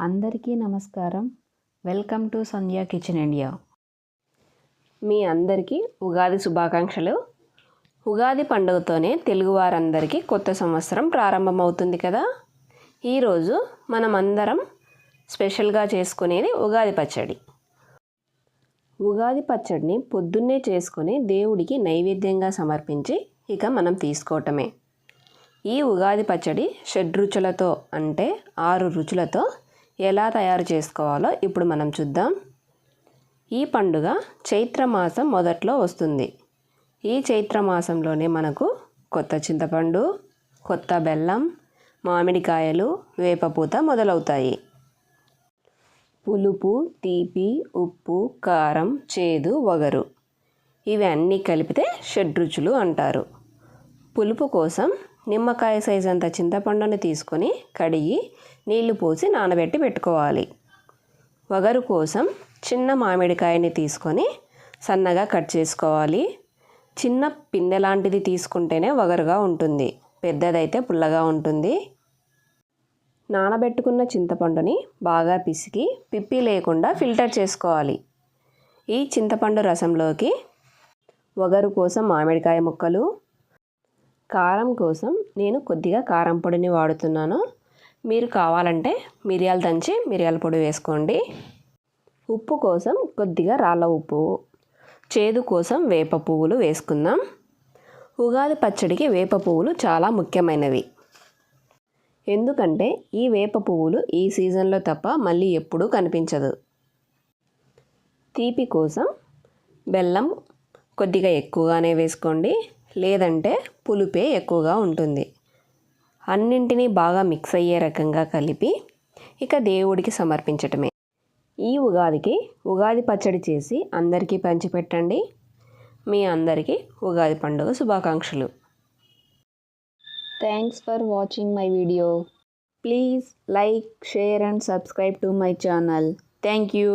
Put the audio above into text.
అందరికీ నమస్కారం. Welcome to Sandhya kitchen India. మీ అందరికీ ఉగాది శుభాకాంక్షలు. ఉగాది పండుగతోనే తెలుగువారందరికీ కొత్త సంవత్సరం ప్రారంభమవుతుంది కదా? ఈరోజు మనం అందరం స్పెషల్గా చేసుకునేది ఉగాది పచ్చడి. ఉగాది పచ్చడిని పొద్దున్నే చేసుకుని దేవుడికి నైవేద్యంగా సమర్పించి ఇక మనం తీసుకోవటమే. ఈ ఉగాది పచ్చడి షడ్రుచులతో అంటే ఆరు రుచులతో ఎలా తయారు చేసుకోవాలో ఇప్పుడు మనం చూద్దాం. ఈ పండుగ చైత్రమాసం మొదట్లో వస్తుంది. ఈ చైత్రమాసంలోనే మనకు కొత్త చింతపండు కొత్త బెల్లం మామిడికాయలు వేపపూత మొదలవుతాయి. పులుపు తీపి ఉప్పు కారం చేదు వగరు ఇవి అన్నీ కలిపితే షడ్రుచులు అంటారు. పులుపు కోసం నిమ్మకాయ సైజ్ అంత చింతపండుని తీసుకొని కడిగి నీళ్ళు పోసి నానబెట్టి పెట్టుకోవాలి. వగరు కోసం చిన్న మామిడికాయని తీసుకొని సన్నగా కట్ చేసుకోవాలి. చిన్న పిందె లాంటిది తీసుకుంటేనే వగరుగా ఉంటుంది. పెద్దదైతే పుల్లగా ఉంటుంది. నానబెట్టుకున్న చింతపండుని బాగా పిసికి పిప్పి లేకుండా ఫిల్టర్ చేసుకోవాలి. ఈ చింతపండు రసంలోకి వగరు కోసం మామిడికాయ ముక్కలు కారం కోసం నేను కొద్దిగా కారం పొడిని వాడుతున్నాను. మీరు కావాలంటే మిరియాలు దంచి మిరియాల పొడి వేసుకోండి. ఉప్పు కోసం కొద్దిగా రాళ్ళ ఉప్పు చేదు కోసం వేప పువ్వులు వేసుకుందాం. ఉగాది పచ్చడికి వేప పువ్వులు చాలా ముఖ్యమైనవి. ఎందుకంటే ఈ వేప పువ్వులు ఈ సీజన్లో తప్ప మళ్ళీ ఎప్పుడూ కనిపించదు. తీపి కోసం బెల్లం కొద్దిగా ఎక్కువగానే వేసుకోండి. లేదంటే పులుపే ఎక్కువగా ఉంటుంది. అన్నింటినీ బాగా మిక్స్ అయ్యే రకంగా కలిపి ఇక దేవుడికి సమర్పించటమే. ఈ ఉగాదికి ఉగాది పచ్చడి చేసి అందరికీ పంచిపెట్టండి. మీ అందరికీ ఉగాది పండుగ శుభాకాంక్షలు. Thanks for watching my video please like share and subscribe to my channel thank you